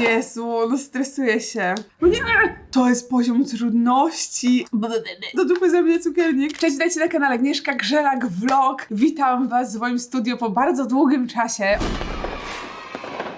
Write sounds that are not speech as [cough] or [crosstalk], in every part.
Jezu, no stresuję się. No nie, to jest poziom trudności. Do dupy ze mnie cukiernik. Cześć, witajcie na kanale Agnieszka Grzelak Vlog. Witam was w moim studio po bardzo długim czasie.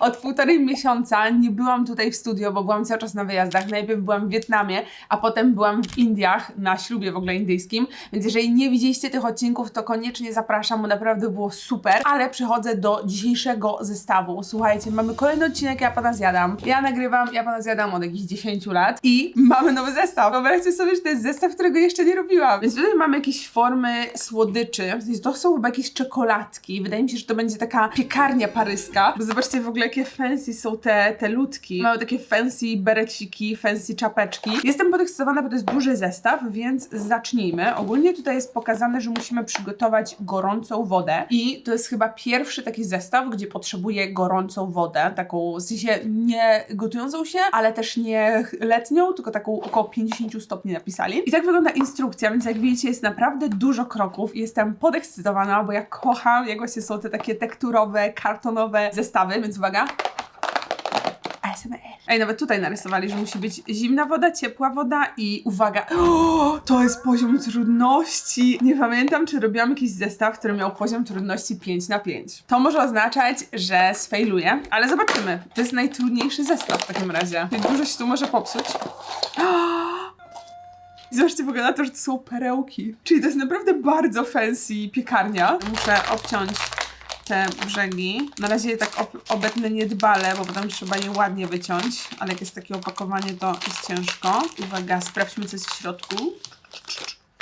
Od półtorej miesiąca nie byłam tutaj w studio, bo byłam cały czas na wyjazdach. Najpierw byłam w Wietnamie, a potem byłam w Indiach, na ślubie w ogóle indyjskim. Więc jeżeli nie widzieliście tych odcinków, to koniecznie zapraszam, bo naprawdę było super. Ale przechodzę do dzisiejszego zestawu. Słuchajcie, mamy kolejny odcinek Ja Pana Zjadam. Ja nagrywam Ja Pana Zjadam od jakichś 10 lat i mamy nowy zestaw. Wyobraźcie sobie, że to jest zestaw, którego jeszcze nie robiłam. Więc tutaj mamy jakieś formy słodyczy. To są chyba jakieś czekoladki. Wydaje mi się, że to będzie taka piekarnia paryska. Bo zobaczcie w ogóle, jakie fancy są te, te ludki. Mamy takie fancy bereciki, fancy czapeczki. Jestem podekscytowana, bo to jest duży zestaw, więc zacznijmy. Ogólnie tutaj jest pokazane, że musimy przygotować gorącą wodę i to jest chyba pierwszy taki zestaw, gdzie potrzebuję gorącą wodę, taką w sensie nie gotującą się, ale też nie letnią, tylko taką około 50 stopni napisali. I tak wygląda instrukcja, więc jak widzicie jest naprawdę dużo kroków i jestem podekscytowana, bo ja kocham, jak właśnie są te takie tekturowe, kartonowe zestawy, więc uwaga. ASMR. Ej, nawet tutaj narysowali, że musi być zimna woda, ciepła woda i uwaga, o, [gasps] to jest poziom trudności. Nie pamiętam, czy robiłam jakiś zestaw, który miał poziom trudności 5 na 5. To może oznaczać, że sfejluję, ale zobaczymy. To jest najtrudniejszy zestaw w takim razie. Dużo się tu może popsuć. I [gasps] Zobaczcie w ogóle na to, że to są perełki. Czyli to jest naprawdę bardzo fancy piekarnia. Muszę obciąć te brzegi. Na razie je tak ob obetnę niedbale, bo potem trzeba je ładnie wyciąć, ale jak jest takie opakowanie, to jest ciężko. Uwaga, sprawdźmy, co jest w środku.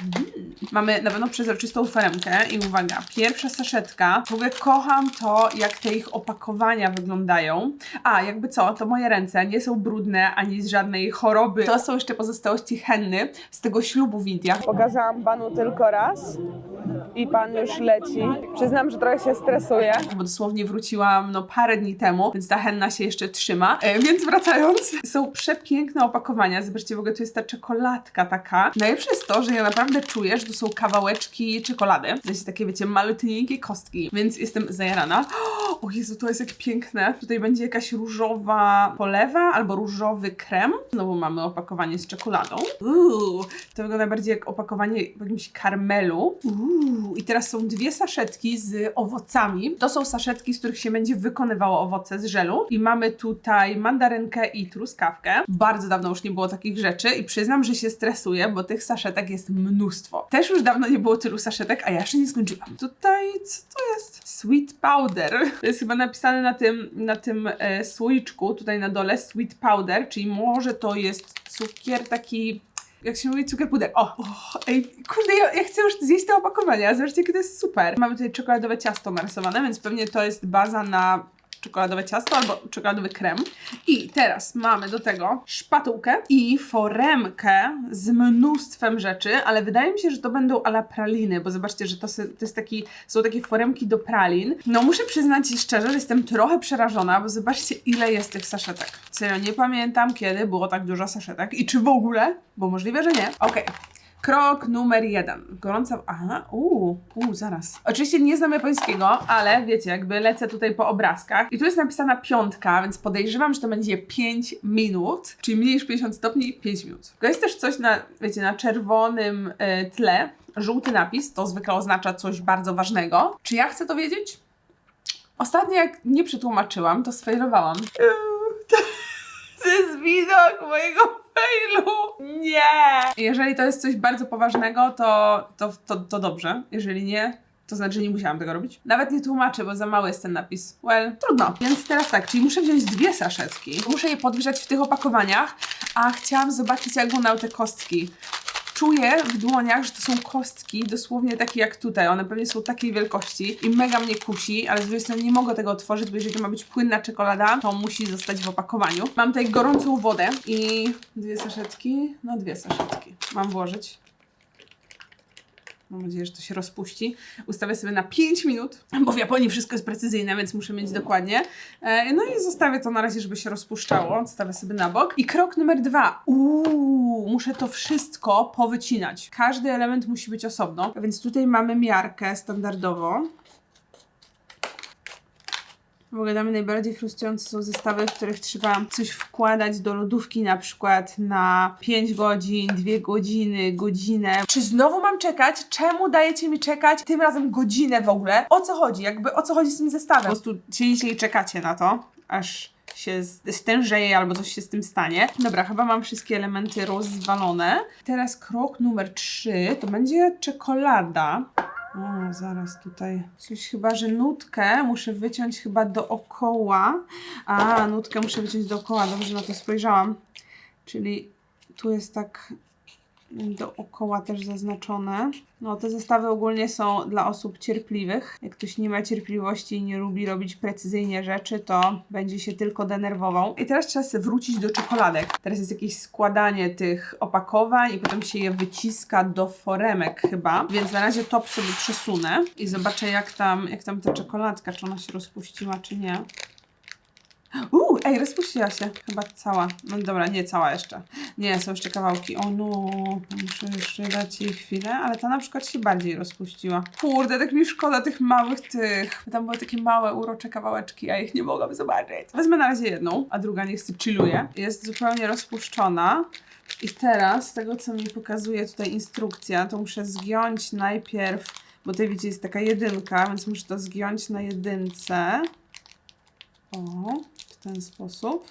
Mm. Mamy na pewno przezroczystą foremkę i uwaga, pierwsza saszetka. W ogóle kocham to, jak te ich opakowania wyglądają. A, jakby co, to moje ręce nie są brudne ani z żadnej choroby. To są jeszcze pozostałości henny z tego ślubu w Indiach. Pokazałam panu tylko raz i pan już leci. Przyznam, że trochę się stresuję. Bo dosłownie wróciłam no parę dni temu, więc ta henna się jeszcze trzyma. E, więc wracając, są przepiękne opakowania. Zobaczcie, w ogóle tu jest ta czekoladka taka. Najlepsze jest to, że ja naprawdę czuję, że to są kawałeczki czekolady. To jest takie, wiecie, malutkie kostki, więc jestem zajarana. [gasps] O Jezu, to jest jak piękne. Tutaj będzie jakaś różowa polewa albo różowy krem. Znowu mamy opakowanie z czekoladą. Uuu, to wygląda bardziej jak opakowanie w jakimś karmelu. Uuu, i teraz są dwie saszetki z owocami. To są saszetki, z których się będzie wykonywało owoce z żelu. I mamy tutaj mandarynkę i truskawkę. Bardzo dawno już nie było takich rzeczy i przyznam, że się stresuję, bo tych saszetek jest mnóstwo. Też już dawno nie było tylu saszetek, a ja jeszcze nie skończyłam. Tutaj, co to jest? Sweet powder. To jest chyba napisane na tym, na tym e, słoiczku, tutaj na dole, sweet powder, czyli może to jest cukier taki jak się mówi, cukier puder. O, o ej, kurde, ja, ja chcę już zjeść te opakowania. Zobaczcie, jakie to jest super. Mamy tutaj czekoladowe ciasto narysowane, więc pewnie to jest baza na czekoladowe ciasto albo czekoladowy krem. I teraz mamy do tego szpatułkę i foremkę z mnóstwem rzeczy, ale wydaje mi się, że to będą ala praliny, bo zobaczcie, że to, to jest taki, są takie foremki do pralin. No muszę przyznać szczerze, że jestem trochę przerażona, bo zobaczcie ile jest tych saszetek. Serio, nie pamiętam kiedy było tak dużo saszetek i czy w ogóle, bo możliwe, że nie. Okej. Krok numer jeden. Gorąca. Aha, uuu, uuu, zaraz. Oczywiście nie znam japońskiego, ale wiecie, jakby lecę tutaj po obrazkach. I tu jest napisana piątka, więc podejrzewam, że to będzie 5 minut, czyli mniej niż 50 stopni, 5 minut. To jest też coś na, wiecie, na czerwonym e, tle. Żółty napis, to zwykle oznacza coś bardzo ważnego. Czy ja chcę to wiedzieć? Ostatnio jak nie przetłumaczyłam, to sfailowałam. To jest widok mojego Nie! Jeżeli to jest coś bardzo poważnego, to, to, to, to dobrze. Jeżeli nie, to znaczy, że nie musiałam tego robić. Nawet nie tłumaczę, bo za mały jest ten napis. Well, trudno. Więc teraz tak, czyli muszę wziąć dwie saszetki. Muszę je podgrzać w tych opakowaniach, a chciałam zobaczyć, jak wyglądają te kostki. Czuję w dłoniach, że to są kostki, dosłownie takie jak tutaj. One pewnie są takiej wielkości i mega mnie kusi, ale z drugiej strony nie mogę tego otworzyć, bo jeżeli to ma być płynna czekolada, to musi zostać w opakowaniu. Mam tutaj gorącą wodę i dwie saszetki. No dwie saszetki. Mam włożyć. Mam nadzieję, że to się rozpuści. Ustawię sobie na 5 minut, bo w Japonii wszystko jest precyzyjne, więc muszę mieć dokładnie. E, No i zostawię to na razie, żeby się rozpuszczało. Stawię sobie na bok. I krok numer dwa. Uuu, muszę to wszystko powycinać. Każdy element musi być osobno, więc tutaj mamy miarkę standardowo. W ogóle dla mnie najbardziej frustrujące są zestawy, w których trzeba coś wkładać do lodówki na przykład na 5 godzin, 2 godziny, godzinę. Czy znowu mam czekać? Czemu dajecie mi czekać? Tym razem godzinę w ogóle. O co chodzi? Jakby o co chodzi z tym zestawem? Po prostu siedzicie i czekacie na to, aż się stężeje albo coś się z tym stanie. Dobra, chyba mam wszystkie elementy rozwalone. Teraz krok numer 3 to będzie czekolada. O, zaraz tutaj. Coś chyba, że nutkę muszę wyciąć chyba dookoła. A, nutkę muszę wyciąć dookoła, dobrze na to spojrzałam. Czyli tu jest tak dookoła też zaznaczone. No, te zestawy ogólnie są dla osób cierpliwych. Jak ktoś nie ma cierpliwości i nie lubi robić precyzyjnie rzeczy, to będzie się tylko denerwował. I teraz sobie wrócić do czekoladek. Teraz jest jakieś składanie tych opakowań i potem się je wyciska do foremek chyba. Więc na razie top sobie przesunę i zobaczę jak tam, jak tam ta czekoladka, czy ona się rozpuściła, czy nie. Uuu, ej, rozpuściła się. Chyba cała. No dobra, nie cała jeszcze. Nie, są jeszcze kawałki. O no, muszę jeszcze dać jej chwilę, ale ta na przykład się bardziej rozpuściła. Kurde, tak mi szkoda tych małych tych. Tam były takie małe, urocze kawałeczki, a ich nie mogłam zobaczyć. Wezmę na razie jedną, a druga niech sobie chilluje. Jest zupełnie rozpuszczona. I teraz, z tego co mi pokazuje tutaj instrukcja, to muszę zgiąć najpierw, bo tutaj widzicie jest taka jedynka, więc muszę to zgiąć na jedynce. O, ten sposób.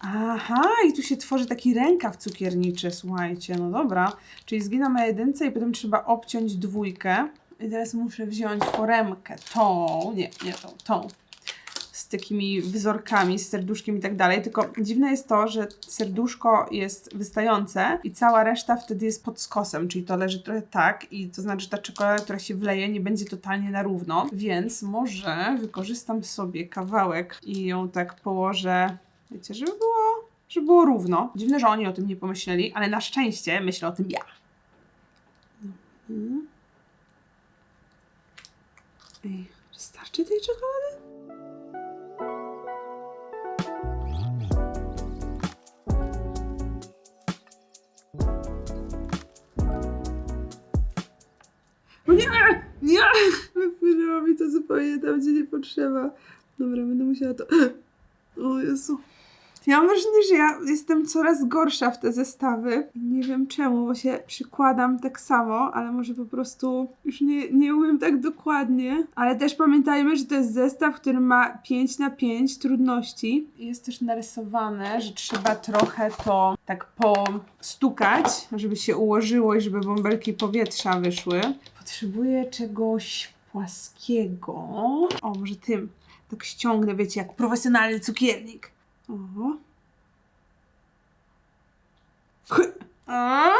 Aha, i tu się tworzy taki rękaw cukierniczy, słuchajcie, no dobra. Czyli zginam na jedynce i potem trzeba obciąć dwójkę. I teraz muszę wziąć foremkę, tą, nie, nie tą, tą. Z takimi wzorkami, z serduszkiem i tak dalej. Tylko dziwne jest to, że serduszko jest wystające i cała reszta wtedy jest pod skosem, czyli to leży trochę tak i to znaczy, że ta czekolada, która się wleje, nie będzie totalnie na równo. Więc może wykorzystam sobie kawałek i ją tak położę, wiecie, żeby było, żeby było równo. Dziwne, że oni o tym nie pomyśleli, ale na szczęście myślę o tym ja. Mhm. Ej, czy starczy tej czekolady? Nie! Nie! Wypłynęło mi to zupełnie tam, gdzie nie potrzeba. Dobra, będę musiała to... O Jezu. Ja mam wrażenie, że ja jestem coraz gorsza w te zestawy. Nie wiem czemu, bo się przykładam tak samo, ale może po prostu już nie, nie umiem tak dokładnie. Ale też pamiętajmy, że to jest zestaw, który ma 5 na 5 trudności. Jest też narysowane, że trzeba trochę to tak postukać, żeby się ułożyło i żeby bąbelki powietrza wyszły. Potrzebuję czegoś płaskiego. O, może tym. Tak ściągnę, wiecie, jak profesjonalny cukiernik. O. A,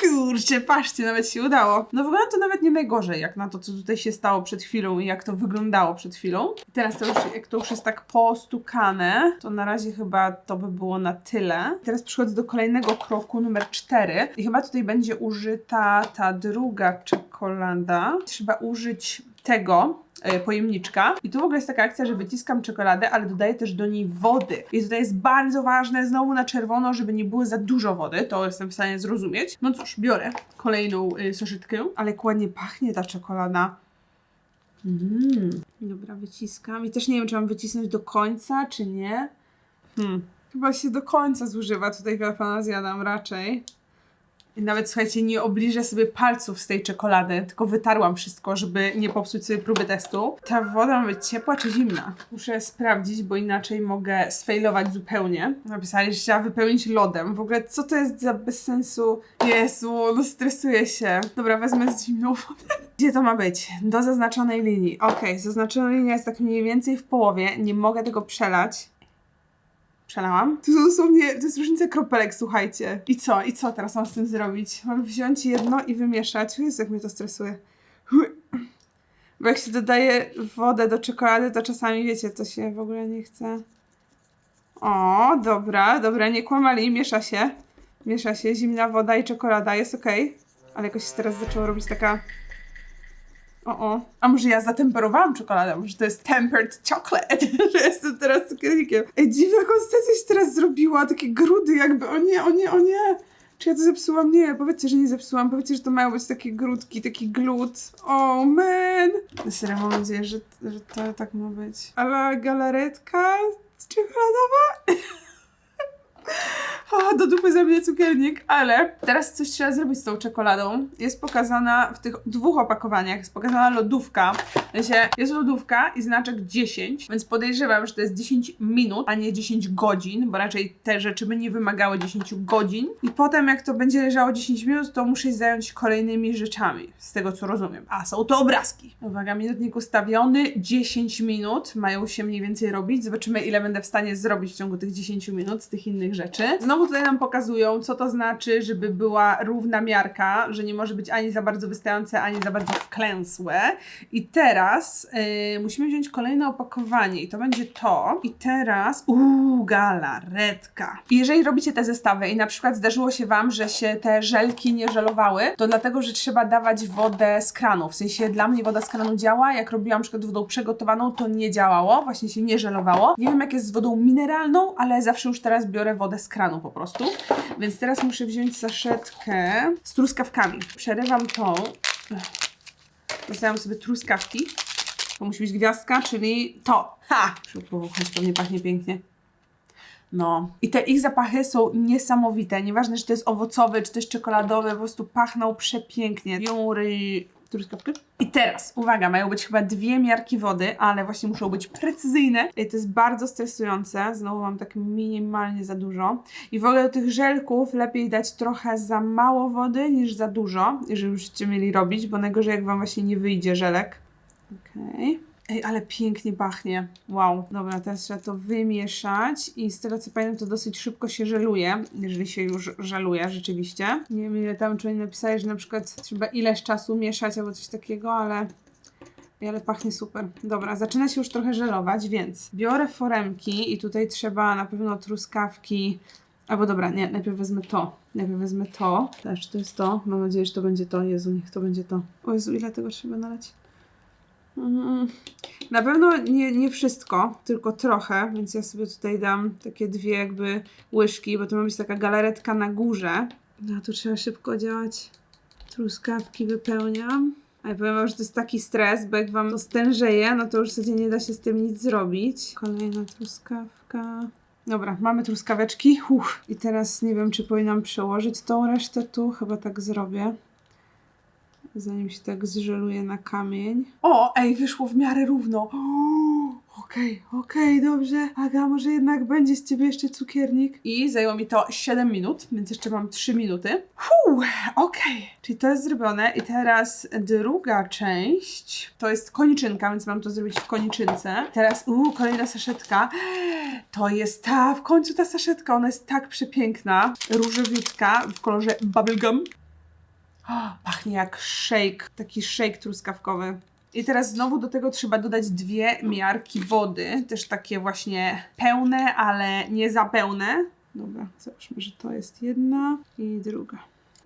kurczę, patrzcie, nawet się udało. No wygląda to nawet nie najgorzej, jak na to, co tutaj się stało przed chwilą i jak to wyglądało przed chwilą. I teraz to już, jak to już jest tak postukane, to na razie chyba to by było na tyle. Teraz przechodzę do kolejnego kroku, numer 4. I chyba tutaj będzie użyta ta druga czekolada. Trzeba użyć tego, e, pojemniczka. I tu w ogóle jest taka akcja, że wyciskam czekoladę, ale dodaję też do niej wody. I tutaj jest bardzo ważne, znowu na czerwono, żeby nie było za dużo wody. To jestem w stanie zrozumieć. No cóż, biorę kolejną y, saszetkę. Ale jak ładnie pachnie ta czekolada. Mm. Dobra, wyciskam. I też nie wiem, czy mam wycisnąć do końca, czy nie. Hmm. Chyba się do końca zużywa. Tutaj pana zjadam raczej. I nawet słuchajcie, nie obliżę sobie palców z tej czekolady, tylko wytarłam wszystko, żeby nie popsuć sobie próby testu. Ta woda ma być ciepła czy zimna? Muszę sprawdzić, bo inaczej mogę sfailować zupełnie. Napisali, że trzeba wypełnić lodem. W ogóle co to jest za bez sensu? Jezu, no stresuję się. Dobra, wezmę z zimną wodę. [laughs] Gdzie to ma być? Do zaznaczonej linii. Okej, zaznaczona linia jest tak mniej więcej w połowie. Nie mogę tego przelać. Przelałam. To są dosłownie, to jest różnica kropelek, słuchajcie. I co? I co teraz mam z tym zrobić? Mam wziąć jedno i wymieszać. Jezu, jak mnie to stresuje. Bo jak się dodaje wodę do czekolady, to czasami wiecie, to się w ogóle nie chce. O, dobra, dobra, nie kłamali, miesza się. Miesza się zimna woda i czekolada, jest okej. Ale jakoś teraz zaczęło robić taka... O, o. A może ja zatemperowałam czekoladę? Może to jest tempered chocolate? [laughs] że jestem teraz cukiernikiem. Ej, dziwna konsystencja się teraz zrobiła. Takie grudy jakby. O nie, o nie, o nie. Czy ja to zepsułam? Nie, powiedzcie, że nie zepsułam. Powiedzcie, że to mają być takie grudki, taki glut. Oh, man! Serio, mam nadzieję, że, że to tak ma być. Ale galaretka czekoladowa? [laughs] Do dupy za mnie cukiernik, ale teraz coś trzeba zrobić z tą czekoladą. Jest pokazana w tych dwóch opakowaniach, jest pokazana lodówka. Sensie jest lodówka i znaczek 10, więc podejrzewam, że to jest 10 minut, a nie 10 godzin, bo raczej te rzeczy by nie wymagały 10 godzin. I potem jak to będzie leżało 10 minut, to muszę się zająć kolejnymi rzeczami, z tego co rozumiem. A, są to obrazki. Uwaga, minutnik ustawiony, 10 minut mają się mniej więcej robić. Zobaczymy ile będę w stanie zrobić w ciągu tych 10 minut z tych innych rzeczy. Znowu tutaj nam pokazują, co to znaczy, żeby była równa miarka, że nie może być ani za bardzo wystające, ani za bardzo wklęsłe. I teraz yy, musimy wziąć kolejne opakowanie i to będzie to. I teraz, uuu, galaretka. I jeżeli robicie te zestawy i na przykład zdarzyło się Wam, że się te żelki nie żelowały, to dlatego, że trzeba dawać wodę z kranu. W sensie dla mnie woda z kranu działa, jak robiłam przykład wodą przygotowaną, to nie działało, właśnie się nie żelowało. Nie wiem jak jest z wodą mineralną, ale zawsze już teraz biorę wodę z kranu po prostu. Więc teraz muszę wziąć saszetkę z truskawkami. Przerywam tą. Zostawiam sobie truskawki. To musi być gwiazdka, czyli to. Ha! Powąchać, pewnie pachnie pięknie. No. I te ich zapachy są niesamowite. Nieważne, czy to jest owocowy, czy to jest czekoladowy, po prostu pachną przepięknie. Jury truskawki. I teraz, uwaga, mają być chyba dwie miarki wody, ale właśnie muszą być precyzyjne. I to jest bardzo stresujące. Znowu mam tak minimalnie za dużo. I w ogóle do tych żelków lepiej dać trochę za mało wody niż za dużo, jeżeli już mieli robić, bo najgorzej jak wam właśnie nie wyjdzie żelek. Okej. Ej, ale pięknie pachnie. Wow. Dobra, teraz trzeba to wymieszać i z tego co pamiętam, to dosyć szybko się żeluje, jeżeli się już żeluje rzeczywiście. Nie wiem ile tam, czy oni napisali, że na przykład trzeba ileś czasu mieszać albo coś takiego, ale... Ale pachnie super. Dobra, zaczyna się już trochę żelować, więc biorę foremki i tutaj trzeba na pewno truskawki. Albo dobra, nie, najpierw wezmę to. Najpierw wezmę to. Też to jest to. Mam nadzieję, że to będzie to. Jezu, niech to będzie to. O Jezu, ile tego trzeba nalać? Mm, Na pewno nie, nie wszystko, tylko trochę, więc ja sobie tutaj dam takie dwie jakby łyżki, bo to ma być taka galaretka na górze. No tu trzeba szybko działać. Truskawki wypełniam. Ale powiem wam, że to jest taki stres, bo jak wam to stężeje, no to już zasadzie nie da się z tym nic zrobić. Kolejna truskawka. Dobra, mamy truskaweczki. Uff. I teraz nie wiem, czy powinnam przełożyć tą resztę tu. Chyba tak zrobię zanim się tak zżeluje na kamień. O, ej, wyszło w miarę równo. Okej, okej, dobrze. Aga, może jednak będzie z ciebie jeszcze cukiernik. I zajęło mi to 7 minut, więc jeszcze mam 3 minuty. Fuu, okej, czyli to jest zrobione. I teraz druga część to jest koniczynka, więc mam to zrobić w koniczynce. Teraz, uuu, kolejna saszetka. To jest ta, w końcu ta saszetka, ona jest tak przepiękna. Różowiutka w kolorze bubblegum. Pachnie jak shake, taki shake truskawkowy. I teraz znowu do tego trzeba dodać dwie miarki wody, też takie właśnie pełne, ale nie za pełne. Dobra, zobaczmy, że to jest jedna i druga.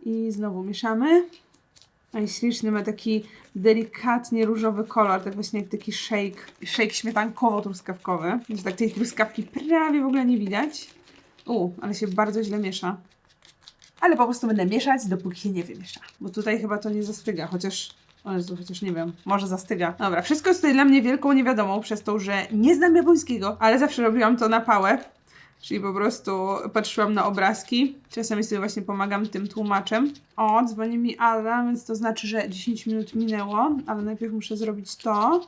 I znowu mieszamy. No i śliczny ma taki delikatnie różowy kolor, tak właśnie jak taki shake, shake śmietankowo-truskawkowy. Więc tak tej truskawki prawie w ogóle nie widać. U, ale się bardzo źle miesza ale po prostu będę mieszać, dopóki się nie wymiesza. Bo tutaj chyba to nie zastyga, chociaż. O Jezu, chociaż nie wiem, może zastyga. Dobra, wszystko jest tutaj dla mnie wielką niewiadomą, przez to, że nie znam japońskiego, ale zawsze robiłam to na pałę. Czyli po prostu patrzyłam na obrazki. Czasami sobie właśnie pomagam tym tłumaczem. O, dzwoni mi Ala, więc to znaczy, że 10 minut minęło, ale najpierw muszę zrobić to,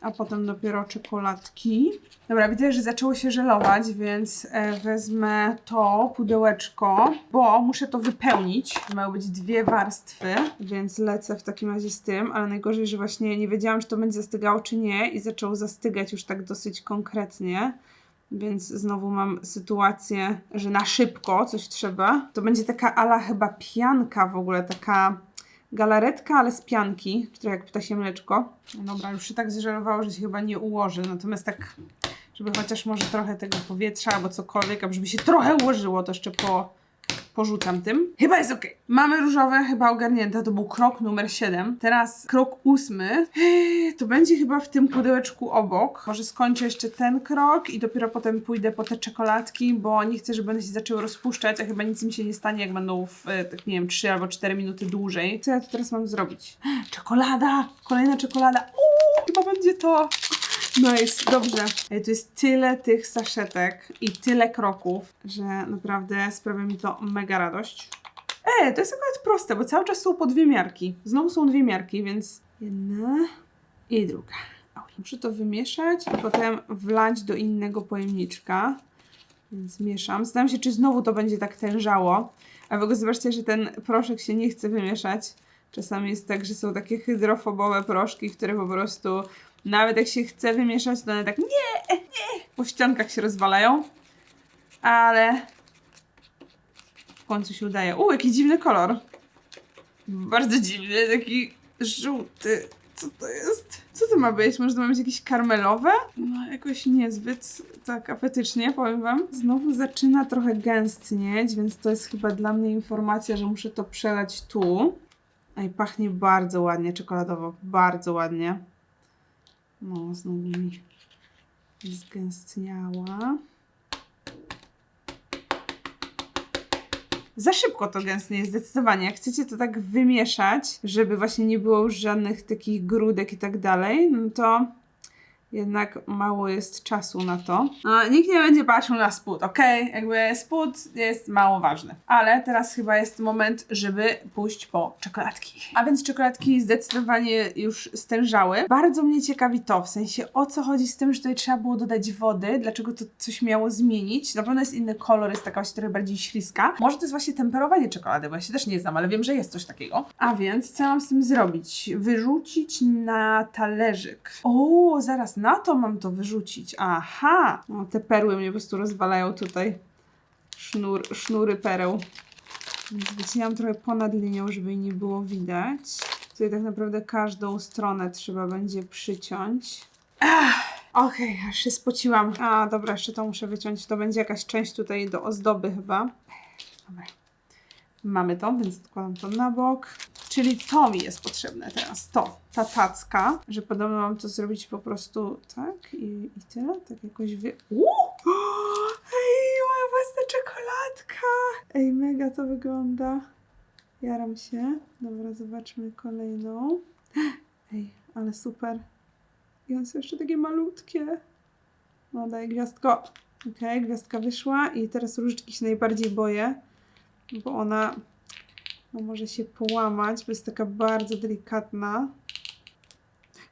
a potem dopiero czekoladki. Dobra, widzę, że zaczęło się żelować, więc e, wezmę to pudełeczko, bo muszę to wypełnić. Mają być dwie warstwy, więc lecę w takim razie z tym, ale najgorzej, że właśnie nie wiedziałam, czy to będzie zastygało, czy nie i zaczęło zastygać już tak dosyć konkretnie. Więc znowu mam sytuację, że na szybko coś trzeba. To będzie taka ala chyba pianka w ogóle, taka galaretka, ale z pianki, trochę jak ptasie mleczko. Dobra, już się tak zżerowało, że się chyba nie ułoży, natomiast tak, żeby chociaż może trochę tego powietrza albo cokolwiek, a żeby się trochę ułożyło, to jeszcze po, porzucam tym. Chyba jest ok. Mamy różowe, chyba ogarnięte. To był krok numer 7. Teraz krok ósmy. Ech, To będzie chyba w tym pudełeczku obok. Może skończę jeszcze ten krok i dopiero potem pójdę po te czekoladki, bo nie chcę, żeby one się zaczęły rozpuszczać, a chyba nic im się nie stanie, jak będą w, e, tak nie wiem, 3 albo 4 minuty dłużej. Co ja tu teraz mam zrobić? Czekolada! Kolejna czekolada! Uuu, chyba będzie to! Nice, dobrze. Ej, tu jest tyle tych saszetek i tyle kroków, że naprawdę sprawia mi to mega radość. Ej, to jest akurat proste, bo cały czas są po dwie miarki. Znowu są dwie miarki, więc jedna i druga. Muszę to wymieszać i potem wlać do innego pojemniczka. Więc mieszam. Zastanawiam się, czy znowu to będzie tak tężało. A w ogóle zobaczcie, że ten proszek się nie chce wymieszać. Czasami jest tak, że są takie hydrofobowe proszki, które po prostu nawet jak się chce wymieszać, to one tak nie, nie, po ściankach się rozwalają. Ale w końcu się udaje. U, jaki dziwny kolor. Bardzo dziwny, taki żółty. Co to jest? Co to ma być? Może to ma być jakieś karmelowe? No, jakoś niezbyt tak apetycznie, powiem wam. Znowu zaczyna trochę gęstnieć, więc to jest chyba dla mnie informacja, że muszę to przelać tu. Ej, pachnie bardzo ładnie czekoladowo, bardzo ładnie. No, znowu mi zgęstniała. Za szybko to gęstnieje, zdecydowanie. Jak chcecie to tak wymieszać, żeby właśnie nie było już żadnych takich grudek i tak dalej, no to jednak mało jest czasu na to. No, nikt nie będzie patrzył na spód, ok? Jakby spód jest mało ważny. Ale teraz chyba jest moment, żeby pójść po czekoladki. A więc czekoladki zdecydowanie już stężały. Bardzo mnie ciekawi to, w sensie o co chodzi z tym, że tutaj trzeba było dodać wody, dlaczego to coś miało zmienić. Na pewno jest inny kolor, jest taka właśnie trochę bardziej śliska. Może to jest właśnie temperowanie czekolady, bo ja się też nie znam, ale wiem, że jest coś takiego. A więc co mam z tym zrobić? Wyrzucić na talerzyk. O, zaraz, na to mam to wyrzucić. Aha! No, te perły mnie po prostu rozwalają tutaj. Sznur, sznury pereł. Więc wycinam trochę ponad linią, żeby jej nie było widać. Tutaj tak naprawdę każdą stronę trzeba będzie przyciąć. Okej, aż się spociłam. A, dobra, jeszcze to muszę wyciąć. To będzie jakaś część tutaj do ozdoby chyba. Dobra. Mamy to, więc odkładam to na bok. Czyli to mi jest potrzebne teraz. To, ta tacka, że podobno mam to zrobić po prostu tak i, i tyle. Tak jakoś wy... Uuu! Ej, moja własna czekoladka! Ej, mega to wygląda. Jaram się. Dobra, zobaczmy kolejną. Ej, ale super. I one są jeszcze takie malutkie. No, daj gwiazdko. Okej, gwiazdka wyszła i teraz różyczki się najbardziej boję, bo ona no, może się połamać, bo jest taka bardzo delikatna.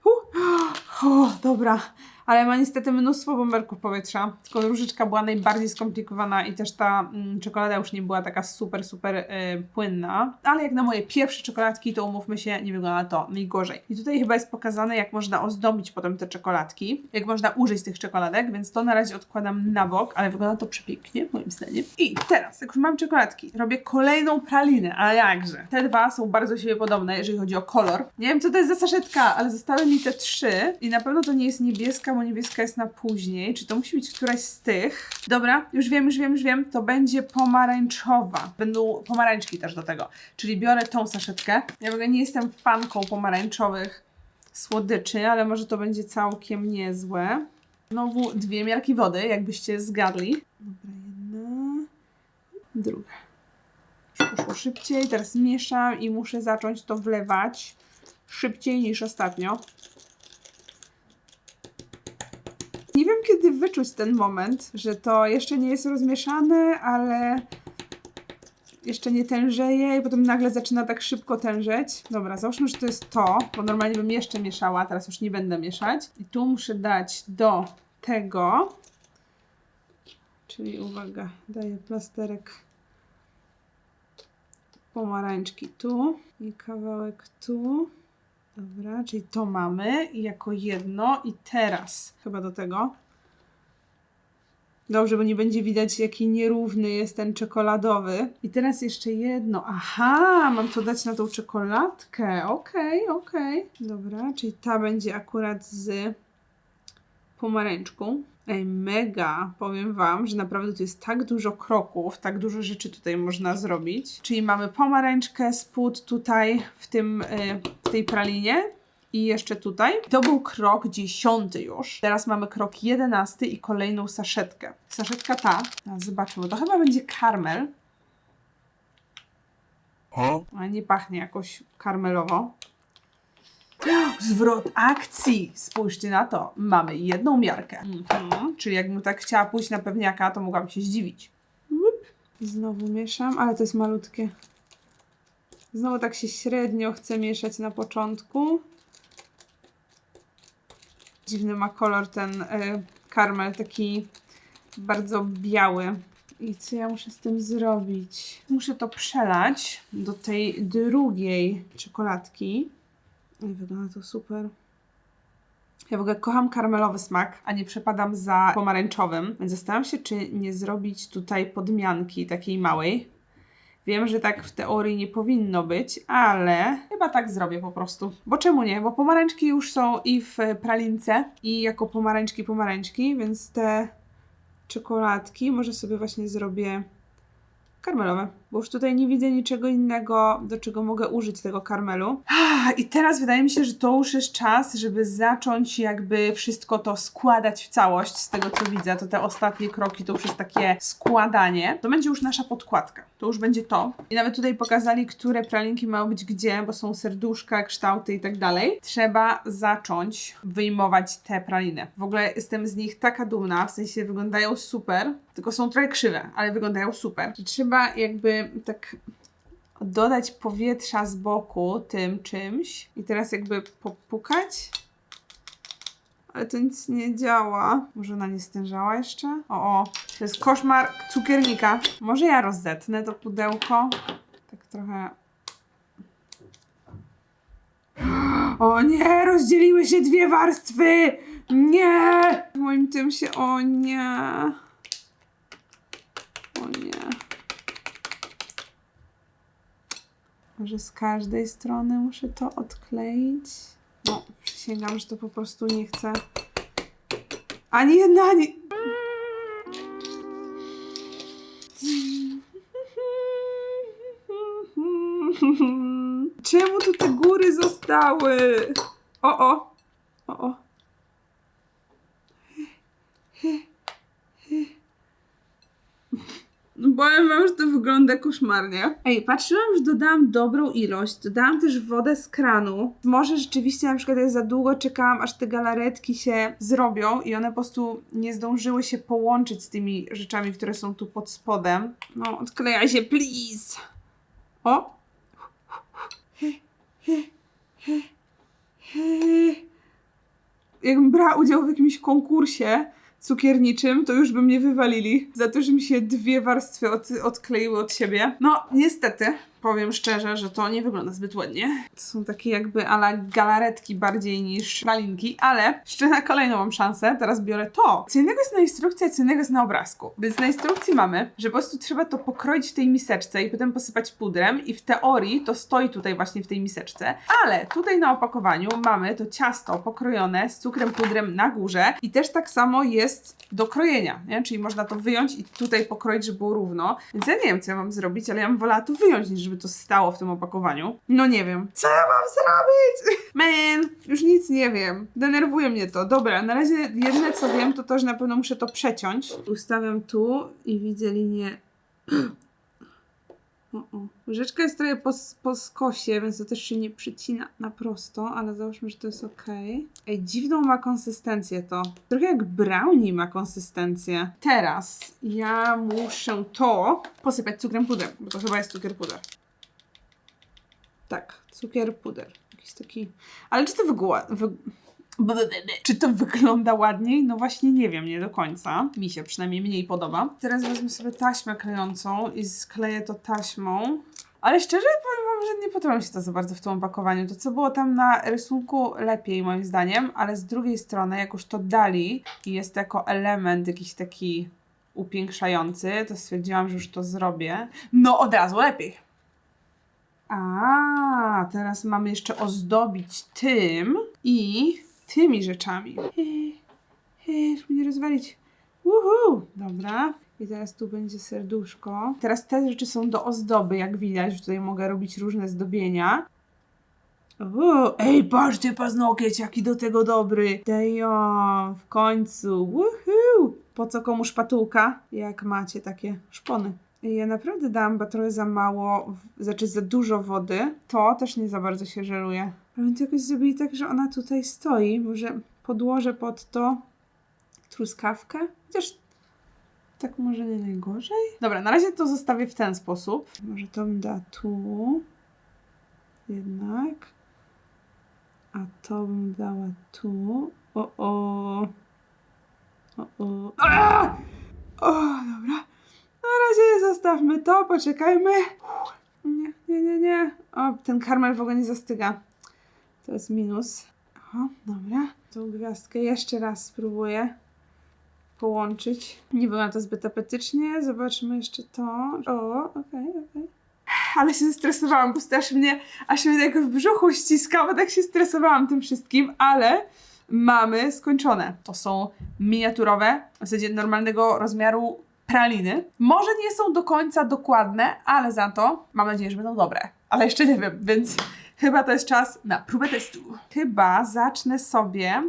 Uh! [gasps] O, dobra, ale ma niestety mnóstwo bąbelków powietrza. Tylko różyczka była najbardziej skomplikowana i też ta mm, czekolada już nie była taka super, super y, płynna. Ale jak na moje pierwsze czekoladki, to umówmy się, nie wygląda to najgorzej. I tutaj chyba jest pokazane, jak można ozdobić potem te czekoladki, jak można użyć tych czekoladek, więc to na razie odkładam na bok, ale wygląda to przepięknie, moim zdaniem. I teraz, jak już mam czekoladki, robię kolejną pralinę, a jakże. Te dwa są bardzo siebie podobne, jeżeli chodzi o kolor. Nie wiem, co to jest za saszetka, ale zostały mi te trzy i na pewno to nie jest niebieska, bo niebieska jest na później. Czy to musi być któraś z tych? Dobra, już wiem, już wiem, już wiem. To będzie pomarańczowa. Będą pomarańczki też do tego. Czyli biorę tą saszetkę. Ja w ogóle nie jestem fanką pomarańczowych słodyczy, ale może to będzie całkiem niezłe. Znowu dwie miarki wody, jakbyście zgadli. Dobra, jedna, druga. Już poszło szybciej, teraz mieszam i muszę zacząć to wlewać szybciej niż ostatnio. Nie wiem, kiedy wyczuć ten moment, że to jeszcze nie jest rozmieszane, ale jeszcze nie tężeje i potem nagle zaczyna tak szybko tężeć. Dobra, załóżmy, że to jest to, bo normalnie bym jeszcze mieszała, teraz już nie będę mieszać. I tu muszę dać do tego, czyli uwaga, daję plasterek pomarańczki tu i kawałek tu. Dobra, czyli to mamy jako jedno i teraz chyba do tego. Dobrze, bo nie będzie widać jaki nierówny jest ten czekoladowy. I teraz jeszcze jedno. Aha, mam to dać na tą czekoladkę. Okej, okej. Dobra, czyli ta będzie akurat z pomarańczką. Ej, mega. Powiem Wam, że naprawdę tu jest tak dużo kroków, tak dużo rzeczy tutaj można zrobić. Czyli mamy pomarańczkę, spód tutaj w, tym, y, w tej pralinie. I jeszcze tutaj. To był krok dziesiąty już. Teraz mamy krok jedenasty i kolejną saszetkę. Saszetka ta, zobaczymy, to chyba będzie karmel. Ale nie pachnie jakoś karmelowo. Zwrot akcji! Spójrzcie na to. Mamy jedną miarkę. Mhm. Czyli jakbym tak chciała pójść na pewniaka, to mogłam się zdziwić. Znowu mieszam, ale to jest malutkie. Znowu tak się średnio chce mieszać na początku. Dziwny ma kolor ten y, karmel, taki bardzo biały. I co ja muszę z tym zrobić? Muszę to przelać do tej drugiej czekoladki. Wygląda to super. Ja w ogóle kocham karmelowy smak, a nie przepadam za pomarańczowym, więc zastanawiam się, czy nie zrobić tutaj podmianki takiej małej. Wiem, że tak w teorii nie powinno być, ale chyba tak zrobię po prostu. Bo czemu nie? Bo pomarańczki już są i w pralince, i jako pomarańczki pomarańczki, więc te czekoladki może sobie właśnie zrobię karmelowe, bo już tutaj nie widzę niczego innego, do czego mogę użyć tego karmelu. Ah, I teraz wydaje mi się, że to już jest czas, żeby zacząć jakby wszystko to składać w całość z tego, co widzę. To te ostatnie kroki to już jest takie składanie. To będzie już nasza podkładka. To już będzie to. I nawet tutaj pokazali, które pralinki mają być gdzie, bo są serduszka, kształty i tak dalej. Trzeba zacząć wyjmować te praliny. W ogóle jestem z nich taka dumna, w sensie wyglądają super, tylko są trochę krzywe, ale wyglądają super. Że trzeba jakby tak dodać powietrza z boku tym czymś i teraz jakby popukać. Ale to nic nie działa. Może ona nie stężała jeszcze? O, o. To jest koszmar cukiernika. Może ja rozetnę to pudełko. Tak trochę... O nie! Rozdzieliły się dwie warstwy! Nie! Moim tym się... O nie! O nie. Może z każdej strony muszę to odkleić? No, przysięgam, że to po prostu nie chcę. Ani jedna, ani... Czemu tu te góry zostały? O, o. O, o. Powiem wam, że to wygląda koszmarnie. Ej, patrzyłam, że dodałam dobrą ilość. Dodałam też wodę z kranu. Może rzeczywiście na przykład ja za długo czekałam, aż te galaretki się zrobią i one po prostu nie zdążyły się połączyć z tymi rzeczami, które są tu pod spodem. No, odklejaj się, please! O! Jakbym brała udział w jakimś konkursie, cukierniczym, to już by mnie wywalili za to, że mi się dwie warstwy od, odkleiły od siebie. No, niestety, powiem szczerze, że to nie wygląda zbyt ładnie. To są takie jakby ala galaretki bardziej niż pralinki, ale jeszcze na kolejną mam szansę. Teraz biorę to. Co innego jest na instrukcji, a co innego jest na obrazku. Więc na instrukcji mamy, że po prostu trzeba to pokroić w tej miseczce i potem posypać pudrem i w teorii to stoi tutaj właśnie w tej miseczce, ale tutaj na opakowaniu mamy to ciasto pokrojone z cukrem pudrem na górze i też tak samo jest do krojenia, nie? Czyli można to wyjąć i tutaj pokroić, żeby było równo. Więc ja nie wiem, co ja mam zrobić, ale ja bym wolała to wyjąć, niż żeby to stało w tym opakowaniu. No nie wiem. Co ja mam zrobić? [laughs] Man, już nic nie wiem. Denerwuje mnie to. Dobra, na razie jedyne co wiem, to to, że na pewno muszę to przeciąć. Ustawiam tu i widzę linię [gasps] o, o. Łyżeczka jest trochę po, po skosie, więc to też się nie przycina na prosto, ale załóżmy, że to jest ok. Ej, dziwną ma konsystencję to. Trochę jak brownie ma konsystencję. Teraz ja muszę to posypać cukrem puder, bo to chyba jest cukier puder. Tak, cukier puder. Jakiś taki... Ale czy to wygła... Wy... Czy to wygląda ładniej? No właśnie nie wiem, nie do końca. Mi się przynajmniej mniej podoba. Teraz wezmę sobie taśmę klejącą i skleję to taśmą. Ale szczerze powiem wam, że nie podoba mi się to za bardzo w tym opakowaniu. To co było tam na rysunku lepiej moim zdaniem, ale z drugiej strony jak już to dali i jest jako element jakiś taki upiększający, to stwierdziłam, że już to zrobię. No od razu lepiej. A, teraz mamy jeszcze ozdobić tym i tymi rzeczami. Hej, żeby nie rozwalić. Uhu, dobra. I teraz tu będzie serduszko. Teraz te rzeczy są do ozdoby, jak widać. Tutaj mogę robić różne zdobienia. O, ej, patrzcie, paznokieć, jaki do tego dobry. Dejo, w końcu. Woohoo! Po co komu szpatułka, jak macie takie szpony? Ja naprawdę dałam chyba trochę za mało, znaczy za dużo wody. To też nie za bardzo się żeruje. Ale to jakoś zrobili tak, że ona tutaj stoi. Może podłożę pod to truskawkę? Chociaż tak może nie najgorzej. Dobra, na razie to zostawię w ten sposób. Może to bym dała tu. Jednak. A to bym dała tu. O, o. O, o. A! O, dobra. Zostawmy to, poczekajmy. Nie, nie, nie, nie. O, ten karmel w ogóle nie zastyga. To jest minus. O, dobra. Tą gwiazdkę jeszcze raz spróbuję połączyć. Nie była to zbyt apetycznie. Zobaczmy jeszcze to. O, okej, okej. Ale się zestresowałam, po prostu aż mnie, aż mnie tak w brzuchu ściskało, tak się stresowałam tym wszystkim, ale mamy skończone. To są miniaturowe, w zasadzie normalnego rozmiaru Może nie są do końca dokładne, ale za to mam nadzieję, że będą dobre. Ale jeszcze nie wiem, więc chyba to jest czas na próbę testu. Chyba zacznę sobie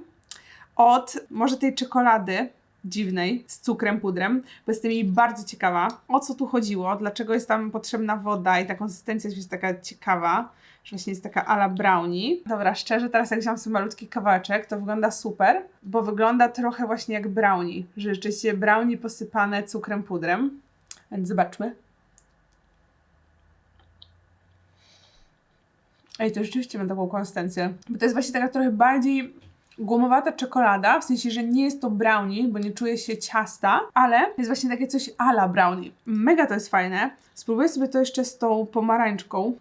od może tej czekolady dziwnej z cukrem, pudrem, bo jestem jej bardzo ciekawa, o co tu chodziło, dlaczego jest tam potrzebna woda i ta konsystencja jest taka ciekawa, że właśnie jest taka ala brownie. Dobra, szczerze, teraz jak wziąłam sobie malutki kawałeczek, to wygląda super, bo wygląda trochę właśnie jak brownie, że rzeczywiście brownie posypane cukrem, pudrem. Więc zobaczmy. Ej, to rzeczywiście ma taką konsystencję. Bo to jest właśnie taka trochę bardziej gumowata czekolada, w sensie, że nie jest to brownie, bo nie czuje się ciasta, ale jest właśnie takie coś ala brownie. Mega to jest fajne. Spróbuję sobie to jeszcze z tą pomarańczką.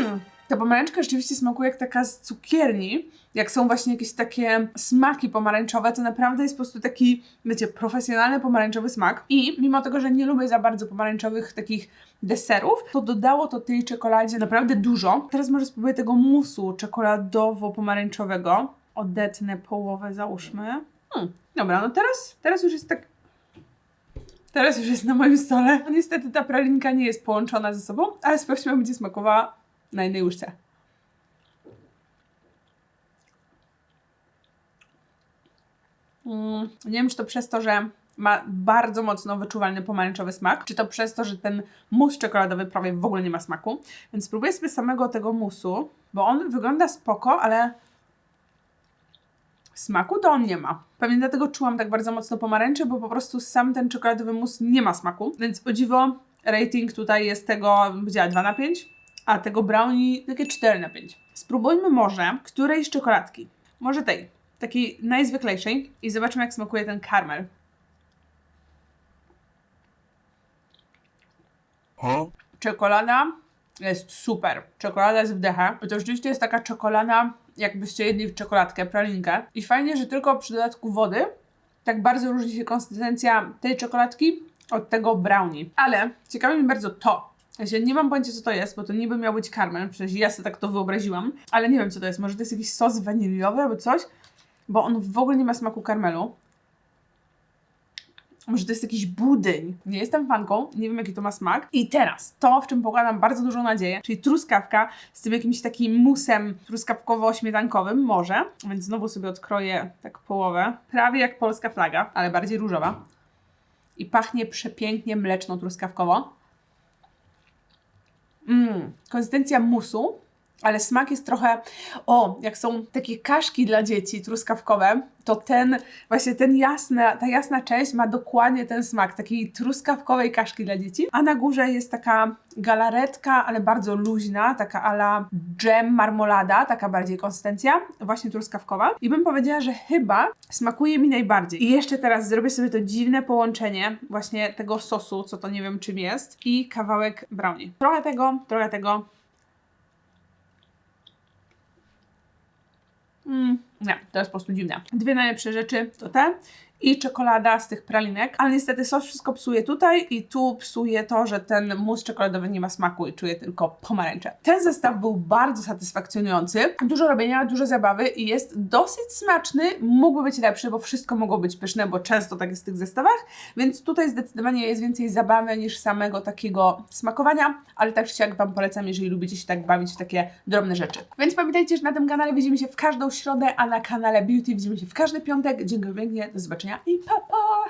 Mm. Ta pomarańczka rzeczywiście smakuje jak taka z cukierni. Jak są właśnie jakieś takie smaki pomarańczowe, to naprawdę jest po prostu taki, wiecie, profesjonalny pomarańczowy smak. I mimo tego, że nie lubię za bardzo pomarańczowych takich deserów, to dodało to tej czekoladzie naprawdę dużo. Teraz może spróbuję tego musu czekoladowo-pomarańczowego. Odetnę połowę, załóżmy. Hmm, dobra, no teraz, teraz już jest tak Teraz już jest na moim stole. No Niestety ta pralinka nie jest połączona ze sobą, ale sprawdźmy, będzie smakowała na jednej łyżce. Mm, nie wiem, czy to przez to, że ma bardzo mocno wyczuwalny pomarańczowy smak, czy to przez to, że ten mus czekoladowy prawie w ogóle nie ma smaku. Więc spróbuję sobie samego tego musu, bo on wygląda spoko, ale smaku to on nie ma. Pewnie dlatego czułam tak bardzo mocno pomarańcze, bo po prostu sam ten czekoladowy mus nie ma smaku. Więc o dziwo rating tutaj jest tego, bym powiedziała 2 na 5, a tego brownie takie 4 na 5. Spróbujmy może którejś czekoladki. Może tej, takiej najzwyklejszej i zobaczmy jak smakuje ten karmel. Huh? Czekolada jest super. Czekolada jest w dechę. To rzeczywiście jest taka czekolada, jakbyście jedli czekoladkę, pralinkę. I fajnie, że tylko przy dodatku wody tak bardzo różni się konsystencja tej czekoladki od tego brownie. Ale ciekawi mnie bardzo to. Ja nie mam pojęcia, co to jest, bo to niby miał być karmel, przecież ja sobie tak to wyobraziłam, ale nie wiem, co to jest. Może to jest jakiś sos waniliowy albo coś, bo on w ogóle nie ma smaku karmelu. Może to jest jakiś budyń. Nie jestem fanką, nie wiem jaki to ma smak. I teraz to, w czym pokładam bardzo dużą nadzieję, czyli truskawka z tym jakimś takim musem truskawkowo-śmietankowym, może. Więc znowu sobie odkroję tak połowę. Prawie jak polska flaga, ale bardziej różowa. I pachnie przepięknie mleczno-truskawkowo. Mmm, konsystencja musu, ale smak jest trochę, o, jak są takie kaszki dla dzieci truskawkowe, to ten, właśnie ten jasna, ta jasna część ma dokładnie ten smak takiej truskawkowej kaszki dla dzieci, a na górze jest taka galaretka, ale bardzo luźna, taka ala dżem, marmolada, taka bardziej konsystencja, właśnie truskawkowa i bym powiedziała, że chyba smakuje mi najbardziej. I jeszcze teraz zrobię sobie to dziwne połączenie właśnie tego sosu, co to nie wiem czym jest i kawałek brownie. Trochę tego, trochę tego, Mm, nie, to jest po prostu dziwne. Dwie najlepsze rzeczy to te i czekolada z tych pralinek, ale niestety sos wszystko psuje tutaj i tu psuje to, że ten mus czekoladowy nie ma smaku i czuję tylko pomarańcze. Ten zestaw był bardzo satysfakcjonujący, dużo robienia, dużo zabawy i jest dosyć smaczny, mógłby być lepszy, bo wszystko mogło być pyszne, bo często tak jest w tych zestawach, więc tutaj zdecydowanie jest więcej zabawy niż samego takiego smakowania, ale tak czy siak Wam polecam, jeżeli lubicie się tak bawić w takie drobne rzeczy. Więc pamiętajcie, że na tym kanale widzimy się w każdą środę, a na kanale Beauty widzimy się w każdy piątek. Dziękuję pięknie, do zobaczenia shouty papa